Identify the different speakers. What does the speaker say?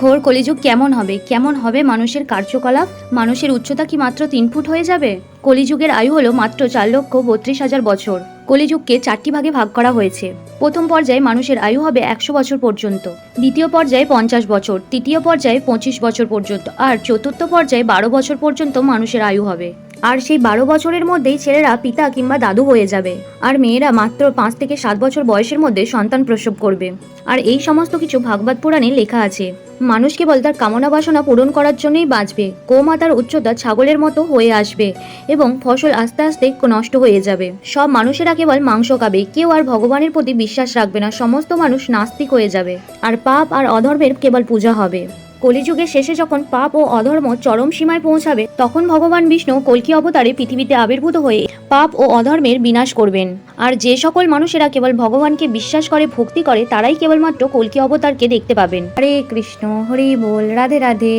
Speaker 1: ঘোর কলিযুগ কেমন হবে? কেমন হবে মানুষের কার্যকলাপ? মানুষের উচ্চতা কি মাত্র তিন ফুট হয়ে যাবে? কলিযুগের আয়ু হলো মাত্র চার লক্ষ বত্রিশ হাজার বছর। কলিযুগকে চারটি ভাগে ভাগ করা হয়েছে। প্রথম পর্যায়ে মানুষের আয়ু হবে একশো বছর পর্যন্ত। দ্বিতীয় পর্যায়ে পঞ্চাশ বছর। তৃতীয় পর্যায়ে পঁচিশ বছর পর্যন্ত। আর চতুর্থ পর্যায়ে বারো বছর পর্যন্ত মানুষের আয়ু হবে। আর সেই বারো বছরের মধ্যেই ছেলেরা পিতা কিংবা দাদু হয়ে যাবে। আর মেয়েরা মাত্র পাঁচ থেকে সাত বছর বয়সের মধ্যে সন্তান প্রসব করবে। আর এই সমস্ত কিছু ভাগবত পুরাণে লেখা আছে। মানুষ কেবল তার কামনা বাসনা পূরণ করার জন্যই বাঁচবে। গোমাতার উচ্চতা ছাগলের মতো হয়ে আসবে এবং ফসল আস্তে আস্তে নষ্ট হয়ে যাবে। সব মানুষেরা কেবল মাংস খাবে। কেউ আর ভগবানের প্রতি বিশ্বাস রাখবে না। সমস্ত মানুষ নাস্তিক হয়ে যাবে। আর পাপ আর অধর্মের কেবল পূজা হবে। কলিযুগের শেষে যখন পাপ ও অধর্ম চরম সীমায় পৌঁছাবে, তখন ভগবান বিষ্ণু কলকি অবতারে পৃথিবীতে আবির্ভূত হয়ে পাপ ও অধর্মের বিনাশ করবেন। আর যে সকল মানুষেরা কেবল ভগবানকে বিশ্বাস করে, ভক্তি করে, তারাই কেবলমাত্র কলকি অবতারকে দেখতে পাবেন। হরে কৃষ্ণ, হরি বল, রাধে রাধে।